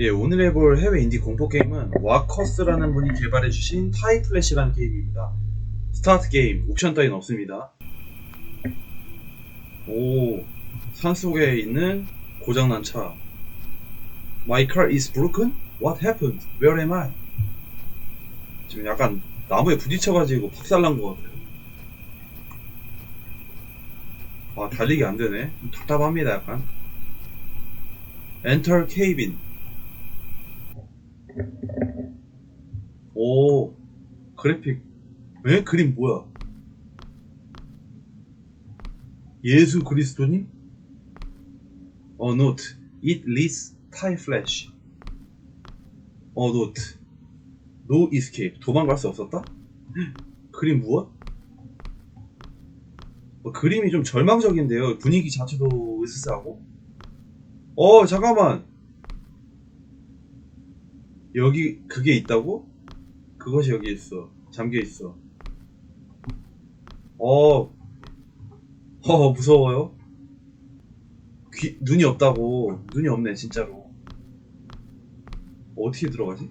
예, 오늘 해볼 해외 인디 공포 게임은 와커스라는 분이 개발해주신 타이플래시라는 게임입니다. 스타트 게임, 옵션 따위는 없습니다. 오, 산속에 있는 고장난 차. My car is broken? What happened? Where am I? 지금 약간 나무에 부딪혀가지고 박살난 것 같아요. 아, 달리기 안 되네. 좀 답답합니다, 약간. Enter cabin. 오, 그래픽. 에? 그림 뭐야? 예수 그리스도님? 어, 노트. It leads tie flash. 어, 노트. No escape. 도망갈 수 없었다? 그림 무엇? 어, 그림이 좀 절망적인데요. 분위기 자체도 으스스하고. 어, 잠깐만. 여기 그게 있다고? 그것이 여기 있어. 잠겨 있어. 어, 어 무서워요. 귀 눈이 없다고. 눈이 없네 진짜로. 어떻게 들어가지?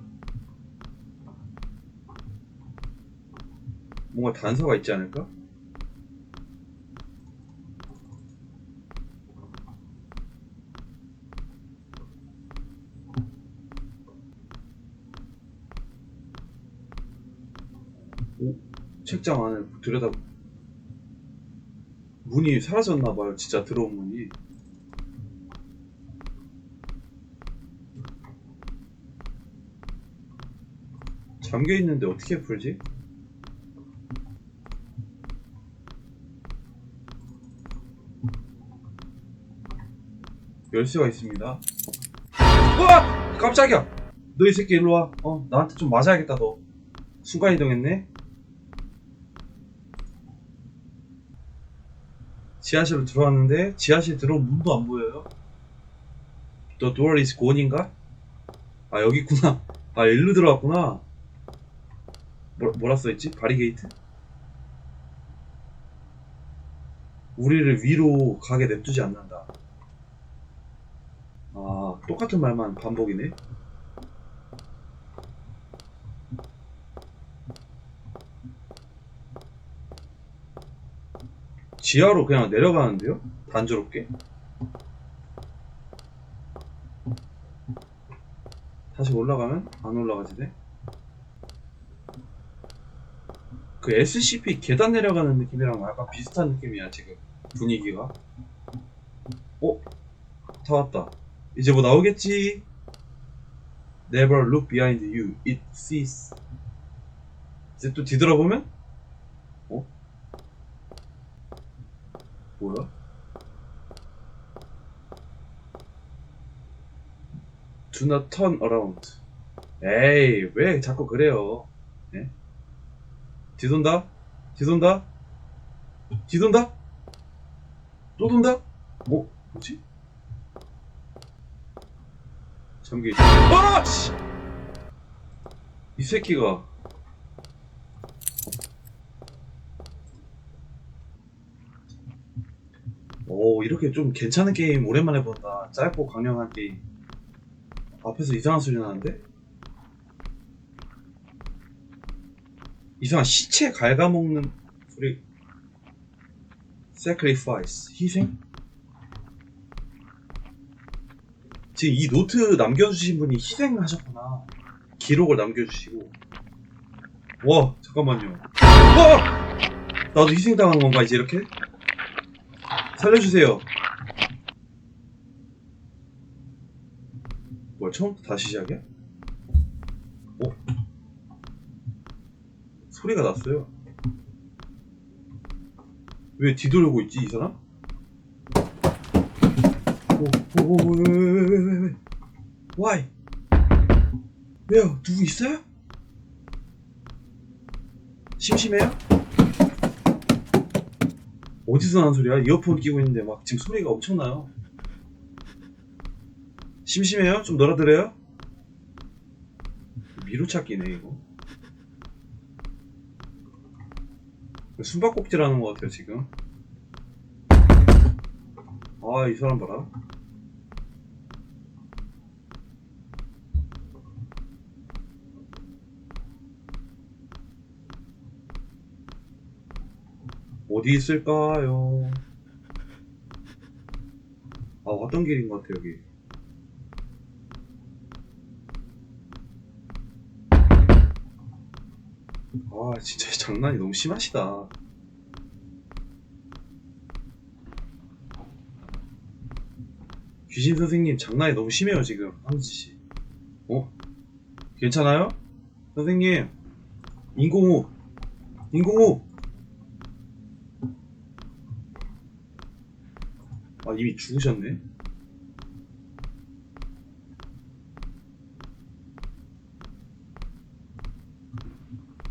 뭔가 단서가 있지 않을까? 오, 책장 안을 들여다 문이 사라졌나 봐요 진짜 들어온 문이 잠겨 있는데 어떻게 풀지? 열쇠가 있습니다. 우와! 깜짝이야! 너 이 새끼 일로 와. 어, 나한테 좀 맞아야겠다, 너. 순간 이동했네? 지하실로 들어왔는데, 지하실 들어온 문도 안 보여요. The door is gone인가? 아, 여기 있구나. 아, 일로 들어왔구나. 뭐, 뭐라 써있지? 바리게이트? 우리를 위로 가게 냅두지 않는다. 아, 똑같은 말만 반복이네. 지하로 그냥 내려가는데요? 단조롭게? 다시 올라가면 안 올라가지네? 그 SCP 계단 내려가는 느낌이랑 약간 비슷한 느낌이야, 지금. 분위기가. 어? 다 왔다. 이제 뭐 나오겠지? Never look behind you. It sees. 이제 또 뒤돌아보면? 어? 뭐야? Not turn around. 에이, 왜 자꾸 그래요? 예? 뒤돈다? 뒤돈다? 뒤돈다? 또 돈다? 뭐, 뭐지? 있어. 아! 씨! 이 새끼가. 오, 이렇게 좀 괜찮은 게임 오랜만에 본다. 짧고 강력한 게임. 앞에서 이상한 소리 나는데? 이상한 시체 갉아먹는 소리. sacrifice. 희생? 지금 이 노트 남겨주신 분이 희생하셨구나. 기록을 남겨주시고. 와, 잠깐만요. 와! 나도 희생당한 건가, 이제 이렇게? 살려주세요. 뭐야, 처음부터 다시 시작이야? 어? 소리가 났어요. 왜 뒤돌고 있지, 이 사람? 오, 오, 오, 왜, 왜, 왜, 왜, 왜, 왜? Why? 왜요? 누구 있어요? 심심해요? 어디서 나는 소리야? 이어폰 끼고 있는데 막 지금 소리가 엄청나요. 심심해요? 좀 놀아드려요? 미로찾기네 이거. 숨바꼭질 하는 것 같아요 지금. 아 이 사람 봐라. 어디 있을까요? 아, 왔던 길인 것 같아, 여기. 아, 진짜 장난이 너무 심하시다. 귀신 선생님 장난이 너무 심해요, 지금. 황지 씨. 어? 괜찮아요? 선생님. 인공호흡. 인공호 아, 이미 죽으셨네.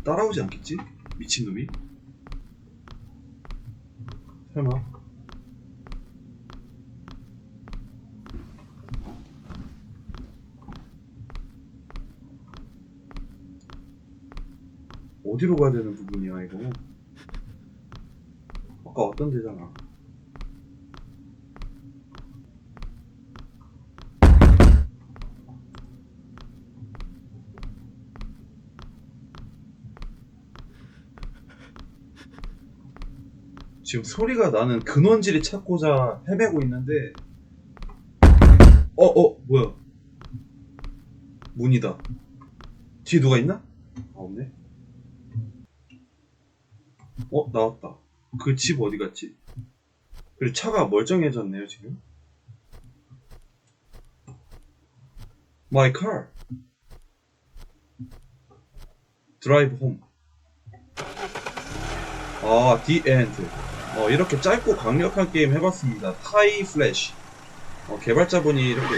따라오지 않겠지? 미친놈이? 설마? 어디로 가야 되는 부분이야, 이거? 아까 왔던 데잖아. 지금 소리가 나는 근원지를 찾고자 헤매고 있는데 어, 어, 뭐야? 문이다. 뒤에 누가 있나? 아, 없네. 어, 나왔다. 그 집 어디 갔지? 그리고 차가 멀쩡해졌네요 지금. My car. Drive home. 아, The End. 어, 이렇게 짧고 강력한 게임 해봤습니다. 타이 플래시. 어, 개발자분이 이렇게.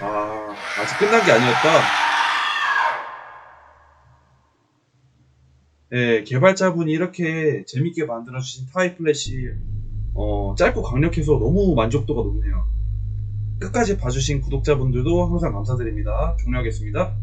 아, 아직 끝난 게 아니었다. 예, 개발자분이 이렇게 재밌게 만들어주신 타이 플래시, 어, 짧고 강력해서 너무 만족도가 높네요. 끝까지 봐주신 구독자분들도 항상 감사드립니다. 종료하겠습니다.